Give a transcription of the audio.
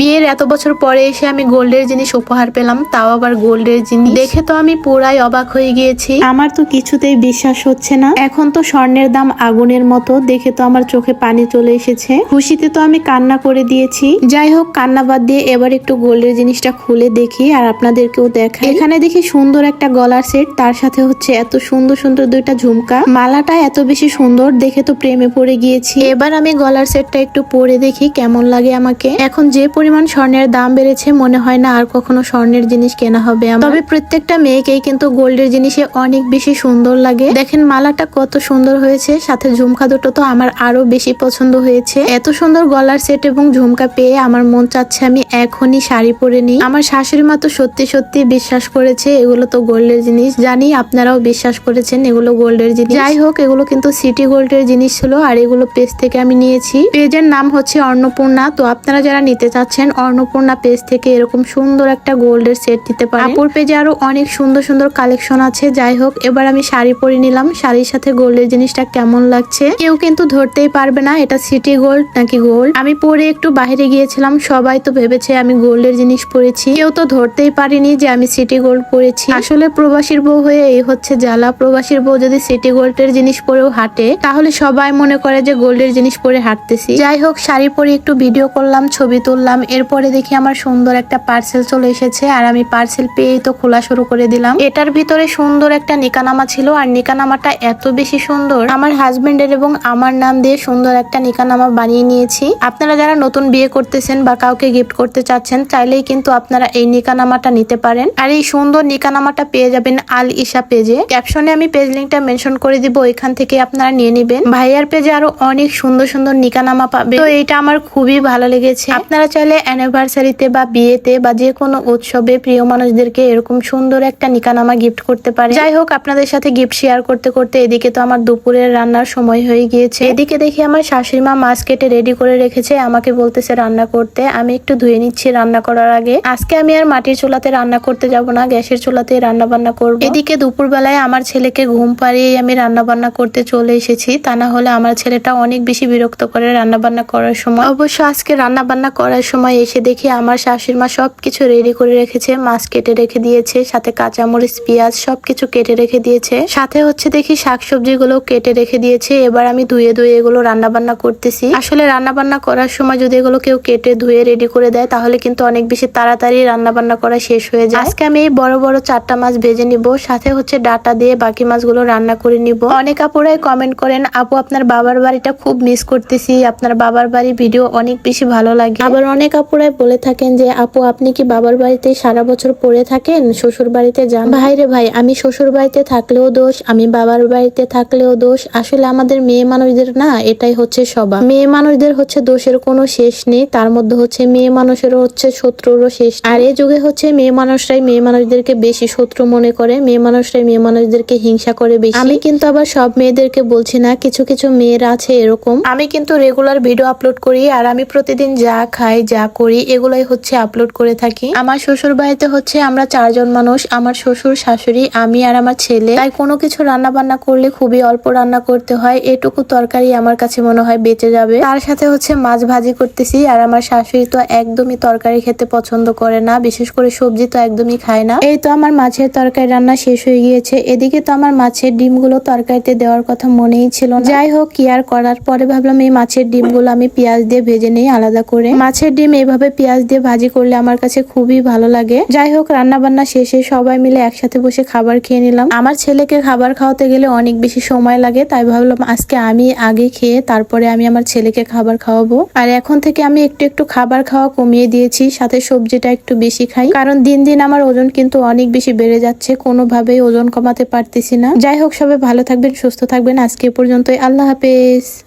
বিয়ের এত বছর পরে এসে আমি গোল্ডের জিনিস উপহার পেলাম, তাও আবার গোল্ডের জিনিস। দেখে তো আমি পুরাই অবাক হয়ে গিয়েছি। আমার তো কিছুতেই বিশ্বাস হচ্ছে না। এখন তো স্বর্ণের দাম আগুনের মতো, দেখে তো আমার চোখে পানি চলে এসেছে। খুশিতে তো আমি কান্না করে দিয়েছি। যাই হোক, কান্না বাদ দিয়ে এবার একটু গোল্ডের জিনিসটা খুলে দেখি আর আপনাদেরকেও দেখাই। এখানে দেখি সুন্দর একটা গলার সেট, তার সাথে হচ্ছে এত সুন্দর সুন্দর দুইটা ঝুমকা। মালাটা এত বেশি সুন্দর, দেখে তো প্রেমে পড়ে গিয়েছি। এবার আমি গলার সেটটা একটু পরে দেখি, কেমন লাগে আমাকে। এখন যে পরিমাণ স্বর্ণের দাম বেড়েছে, মনে হয় না আর কখনো স্বর্ণের জিনিস কেনা হবে। তবে প্রত্যেকটা মেয়েকেই কিন্তু গোল্ডের জিনিসে অনেক বেশি সুন্দর লাগে। দেখেন মালাটা কত সুন্দর হয়েছে, সাথে ঝুমকা দুটো তো আমার আরও বেশি পছন্দ হয়েছে। এত সুন্দর গলার সেট এবং ঝুমকা পেয়ে আমার মন চাচ্ছে আমি এখনই শাড়ি পরে নিই। আমার শাশুড়ি মা তো সত্যি সত্যি বিশ্বাস করেছে, এগুলো তো গোল্ডের জিনিস। জানি আপনারাও বিশ্বাস করেছেন এগুলো গোল্ডের জিনিস। যাই হোক, এগুলো কিন্তু সিটি গোল্ডের জিনিস ছিল আর এগুলো পেজ থেকে আমি নিয়েছি। পেজের নাম হচ্ছে অন্নপূর্ণা। তো আপনারা যারা নিতে চাচ্ছেন অন্নপূর্ণা পেজ থেকে এরকম সুন্দর একটা গোল্ডের সেট দিতে পারেন। আপুর পেজে আরও অনেক সুন্দর সুন্দর কালেকশন আছে। যাই হোক, এবার আমি শাড়ি পরে নিলাম। শাড়ির সাথে গোল্ডের জিনিসটা কেমন লাগছে? কেউ কিন্তু ধরতেই পারবে না এটা সিটি গোল্ড নাকি গোল্ড। আমি পরে একটু বাইরে গিয়েছিলাম, সবাই তো ভেবেছে আমি গোল্ডের জিনিস পরেছি। কেউ তো ধরতেই পারিনি যে আমি সিটি গোল্ড পরেছি। আসলে প্রবাসীর বউ হয়ে এই হচ্ছে জ্বালা। প্রবাসীর বউ যদি সিটি গোল্ডের জিনিস পরেও হাঁটে, তাহলে সবাই মনে করে যে গোল্ডের জিনিস পরে হাঁটতেছি। যাই হোক, শাড়ি পরে একটু ভিডিও করলাম, ছবি তুললাম এরপরে দেখি আমার সুন্দর একটা পার্সেল চলে এসেছে, আর আমি পার্সেল পেয়েই তো খোলা শুরু করে দিলাম। এটার ভিতরে সুন্দর একটা নিকানামা ছিল, আর নিকানামাটা এত বেশি সুন্দর। আমার হাজবেন্ডের এবং আমার নাম দিয়ে সুন্দর একটা নিকানামা বানিয়ে নিয়েছি। আপনারা যারা নতুন বিয়ে করতেছেন বা কাউকে গিফট করতে চাচ্ছেন, চাইলেই কিন্তু আপনারা এই নিকানামাটা নিতে পারেন। আর এই সুন্দর নিকানামাটা পেয়ে যাবেন আল ইশা পেজে। ক্যাপশনে আমি পেজ লিঙ্কটা মেনশন করে দিব এখান থেকে আপনারা নিয়ে নেবেন। ভাইয়ার পেজে আরও অনেক সুন্দর সুন্দর নিকানামা পাবে। তো এটা আমার খুবই ভালো লেগেছে। আপনারা চাইলে অ্যানিভার্সারিতে বা বিয়েতে বা যে কোনো উৎসবে প্রিয় মানুষদেরকে এরকম সুন্দর একটা নিকানামা গিফট করতে পারে। যাই হোক, আপনাদের সাথে গিফট শেয়ার করতে করতে এদিকে তো আমার দুপুরের রান্নার সময় হয়ে গিয়েছে। এদিকে দেখি আমার শাশুড়ি মা মাছ কেটে রেডি করে রেখেছে, আমাকে বলতেছে রান্না করতে। আমি একটু ধুয়ে নিচ্ছি রান্না করার আগে। আজকে আমি আর মাটির চুলাতে রান্না করতে যাব না, গ্যাসের চুলাতে রান্না বান্না করব। এদিকে দুপুর বেলায় আমার ছেলেকে ঘুম পাড়িয়ে আমি রান্না বান্না করতে চলে এসেছি। তা না হলে আমার ছেলেটা অনেক বেশি বিরক্ত করে রান্না বান্না করার সময়। অবশ্য আজকে রান্না বান্না করার সময় এসে দেখি আমার শাশুড়ি মা সব কিছু রেডি করে রেখেছে, মাছ কেটে রেখে দিয়েছে, সাথে কাঁচামরিচ, পেঁয়াজ সব কিছু কেটে রেখে দিয়েছে। সাথে হচ্ছে দেখি শাকসবজি গুলো কেটে রেখে দিয়েছে, এবার আমি ধুয়ে ধুয়ে এগুলো রান্না বান্না করতেছি। আসলে রান্না বান্না করার সময় যদি এগুলো কেউ কেটে ধুয়ে রেডি করে দেয়, তাহলে কিন্তু অনেক বেশি তাড়াতাড়ি রান্না বান্না করা শেষ হয়ে যায়। আজকে আমি এই বড় বড় চারটা মাছ ভেজে নিব, সাথে হচ্ছে ডাটা দিয়ে বাকি মাছগুলো রান্না করে নিব। অনেক আপুরাই কমেন্ট করেন, আপু, আপনার বাবার বাড়িটা খুব মিস করতেছি, আপনার বাবার বাড়ি ভিডিও অনেক বেশি ভালো লাগে। আবার অনেক আপুরাই বলে থাকেন যে, আপু, আপনি কি বাবার বাড়িতে সারা বছর পড়ে থাকেন? শ্বশুর বাড়িতে যান? ভাই রে ভাই, আমি শ্বশুর বাড়িতে থাকলেও দোষ, আমি বাবার বাড়িতে থাকলেও দোষ। আসলে আমাদের মেয়ে মানুষদের না, এটাই হচ্ছে স্বভাব। মেয়ে মানুষদের হচ্ছে দোষের কোনো শেষ নেই, তার মধ্যে হচ্ছে মেয়ে মানুষেরও হচ্ছে শত্রুরও শেষ আর এই যুগে হচ্ছে মেয়ে মানুষরাই মেয়ে মানুষদেরকে বেশি শত্রু মনে করে, মেয়ে মানুষরাই মেয়ে মানুষদেরকে হিংসা করে বেশি। আমি কিন্তু আবার সব মেয়েদেরকে বলছি না, কিছু কিছু মেয়েরা আছে এরকম। আমি কিন্তু রেগুলার ভিডিও আপলোড করি আর আমি প্রতিদিন যা খাই, যা করি, এগুলাই হচ্ছে আপলোড করে থাকি। আমার শ্বশুর বাড়িতে হচ্ছে আমরা চারজন মানুষ, আমার শ্বশুর, শাশুড়ি, আমি আর আমার ছেলে। তাই কোনো কিছু রান্না বান্না করলে খুবই অল্প রান্না করতে হয়, এটুকু তরকারি আমার কাছে মনে হয় বেঁচে যাবে। তার সাথে হচ্ছে মাছ ভাজি করতেছি, আর আমার শাশুড়ি তো একদমই তরকারি খেতে পছন্দ করে না, বিশেষ করে সবজি তো একদমই খায় না। এই তো আমার মাছের তরকারি রান্না শেষ হয়ে গিয়েছে, এদিকে তো আমার মাছের ডিমগুলো তরকারিতে দেওয়ার কথা মনেই ছিল যাই হোক, কি আর করার, পরে ভাবলাম এই মাছের ডিমগুলো আমি পেঁয়াজ দিয়ে ভেজে নেই আলাদা করে। মাছের ডিম এইভাবে পেঁয়াজ দিয়ে ভাজি করলে আমার কাছে খুবই ভালো লাগে। যাই হোক রান্না বান্না শেষে সবাই মিলে একসাথে বসে খাবার খেয়ে নিলাম। আমার ছেলেকে খাবার খাওয়াতে গেলে অনেক বেশি সময় লাগে, তাই ভাবলাম আজকে আমি আগে খেয়ে তারপরে আমি আমার ছেলেকে খাবার খাওয়াবো। আর এখন থেকে আমি একটু একটু খাবার খাওয়া কমিয়ে দিয়েছি, সাথে সবজিটা একটু বেশি খাই। কারণ দিন দিন আমার ওজন কিন্তু অনেক বেশি বেড়ে যাচ্ছে, কোনোভাবেই ওজন কমাতে পারতেছি না। যাই হোক, সবাই ভালো থাকবেন, সুস্থ থাকবেন। আজকে পর্যন্তই। আল্লাহ হাফেজ।